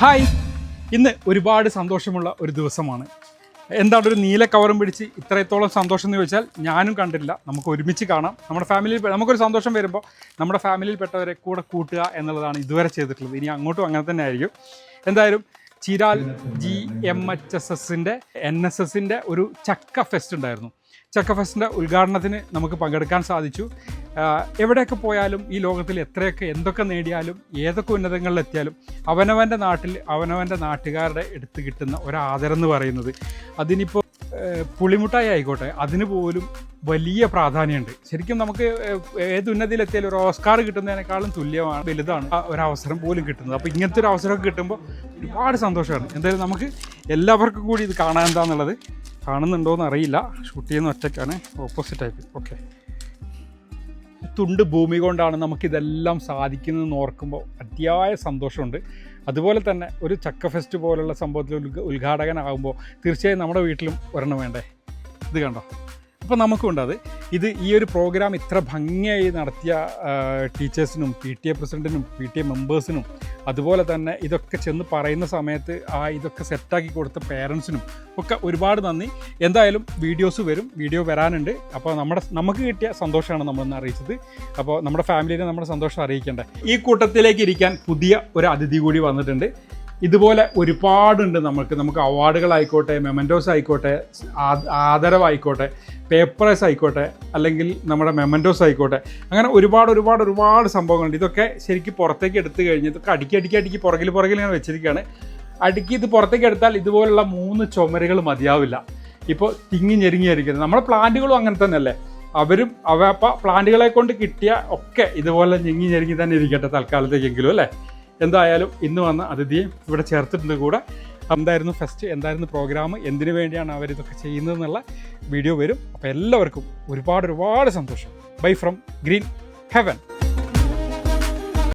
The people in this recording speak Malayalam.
ഹായ്. ഇന്ന് ഒരുപാട് സന്തോഷമുള്ള ഒരു ദിവസമാണ്. എന്താണ് ഒരു നീല കവറും പിടിച്ച് ഇത്രത്തോളം സന്തോഷം എന്ന് ചോദിച്ചാൽ ഞാനും കണ്ടില്ല നമുക്ക് ഒരുമിച്ച് കാണാം. നമ്മുടെ ഫാമിലിയിൽ നമുക്കൊരു സന്തോഷം വരുമ്പോൾ നമ്മുടെ ഫാമിലിയിൽപ്പെട്ടവരെ കൂടെ കൂട്ടുക എന്നുള്ളതാണ് ഇതുവരെ ചെയ്തിട്ടുള്ളത്. ഇനി അങ്ങോട്ടും അങ്ങനെ തന്നെ ആയിരിക്കും. എന്തായാലും ചിരാൽ ജി എം എച്ച് എസ് എസിന്റെ എൻ എസ് എസിന്റെ ഒരു ചക്ക ഫെസ്റ്റ് ഉണ്ടായിരുന്നു. ചക്ക ഫെസ്റ്റിന്റെ ഉദ്ഘാടനത്തിന് നമുക്ക് പങ്കെടുക്കാൻ സാധിച്ചു. എവിടെയൊക്കെ പോയാലും ഈ ലോകത്തിൽ എത്രയൊക്കെ എന്തൊക്കെ നേടിയാലും ഏതൊക്കെ ഉന്നതങ്ങളിലെത്തിയാലും അവനവന്റെ നാട്ടിൽ അവനവന്റെ നാട്ടുകാരുടെ എടുത്ത് കിട്ടുന്ന ഒരാദരം എന്ന് പറയുന്നത് അതിനിപ്പോൾ പുളിമുട്ടായി ആയിക്കോട്ടെ അതിന് പോലും വലിയ പ്രാധാന്യമുണ്ട്. ശരിക്കും നമുക്ക് ഏത് ഉന്നതിയിലെത്തിയാലും ഒരു ഓസ്കാർ കിട്ടുന്നതിനേക്കാളും തുല്യമാണ് വലുതാണ് ഒരു അവസരം പോലും കിട്ടുന്നത്. അപ്പോൾ ഇങ്ങനത്തെ ഒരു അവസരമൊക്കെ കിട്ടുമ്പോൾ ഒരുപാട് സന്തോഷമാണ്. എന്തായാലും നമുക്ക് എല്ലാവർക്കും കൂടി ഇത് കാണാൻ എന്താണെന്നുള്ളത് കാണുന്നുണ്ടോ എന്ന് അറിയില്ല. ഷൂട്ട് ചെയ്യുന്ന ഒറ്റയ്ക്കാണ് ഓപ്പോസിറ്റ് ആയിട്ട്. ഓക്കെ തുണ്ട് ഭൂമി കൊണ്ടാണ് നമുക്കിതെല്ലാം സാധിക്കുന്നതെന്ന് ഓർക്കുമ്പോൾ അതിയായ സന്തോഷമുണ്ട്. അതുപോലെ തന്നെ ഒരു ചക്ക ഫെസ്റ്റ് പോലുള്ള സംഭവത്തിൽ ഉദ്ഘ ഉദ്ഘാടകനാകുമ്പോൾ തീർച്ചയായും നമ്മുടെ വീട്ടിലും ഒരെണ്ണം വേണ്ടേ? ഇത് കണ്ടോ? അപ്പോൾ നമുക്കുണ്ട് അത്. ഇത് ഈ ഒരു പ്രോഗ്രാം ഇത്ര ഭംഗിയായി നടത്തിയ ടീച്ചേഴ്സിനും പി ടി എ പ്രസിഡന്റിനും പി ടി എ മെമ്പേഴ്സിനും അതുപോലെ തന്നെ ഇതൊക്കെ ചെന്ന് പറയുന്ന സമയത്ത് ആ ഇതൊക്കെ സെറ്റാക്കി കൊടുത്ത പേരൻസിനും ഒക്കെ ഒരുപാട് നന്ദി. എന്തായാലും വീഡിയോസ് വരും വീഡിയോ വരാനുണ്ട്. അപ്പോൾ നമ്മുടെ നമുക്ക് കിട്ടിയ സന്തോഷമാണ് നമ്മളൊന്ന് അറിയിച്ചത്. അപ്പോൾ നമ്മുടെ ഫാമിലിനെ നമ്മുടെ സന്തോഷം അറിയിക്കേണ്ടത് ഈ കൂട്ടത്തിലേക്ക് ഇരിക്കാൻ പുതിയ ഒരു അതിഥി കൂടി വന്നിട്ടുണ്ട്. ഇതുപോലെ ഒരുപാടുണ്ട് നമുക്ക് നമുക്ക് അവാർഡുകളായിക്കോട്ടെ മെമന്റോസ് ആയിക്കോട്ടെ ആദരവായിക്കോട്ടെ പേപ്പേഴ്സ് ആയിക്കോട്ടെ അല്ലെങ്കിൽ നമ്മുടെ മെമന്റോസ് ആയിക്കോട്ടെ അങ്ങനെ ഒരുപാട് ഒരുപാട് ഒരുപാട് സംഭവങ്ങളുണ്ട്. ഇതൊക്കെ ശരിക്കും പുറത്തേക്ക് എടുത്തു കഴിഞ്ഞ് ഇതൊക്കെ അടുക്കി അടുക്കി അടുക്കി പുറകിൽ പുറകിൽ ഇങ്ങനെ വെച്ചിരിക്കുകയാണ്. അടുക്കി ഇത് പുറത്തേക്ക് എടുത്താൽ ഇതുപോലുള്ള മൂന്ന് ചുമരുകൾ മതിയാവില്ല. ഇപ്പോൾ തിങ്ങി ഞെരുങ്ങിയായിരിക്കുന്നത് നമ്മുടെ പ്ലാന്റുകളും അങ്ങനെ തന്നെയല്ലേ? അവരും അവ അപ്പം പ്ലാന്റുകളെ കൊണ്ട് കിട്ടിയ ഒക്കെ ഇതുപോലെ ഞെങ്ങി ഞെരുങ്ങി തന്നെ ഇരിക്കട്ടെ തൽക്കാലത്തേക്കെങ്കിലും അല്ലേ? എന്തായാലും ഇന്ന് വന്ന അതിഥിയെ ഇവിടെ ചേർത്തിട്ടുണ്ട് കൂടെ. എന്തായിരുന്നു ഫസ്റ്റ് എന്തായിരുന്നു പ്രോഗ്രാം എന്തിനു വേണ്ടിയാണ് അവർ അവരിതൊക്കെ ചെയ്യുന്നതെന്നുള്ള വീഡിയോ വരും. അപ്പോൾ എല്ലാവർക്കും ഒരുപാട് ഒരുപാട് സന്തോഷം. Bye from green heaven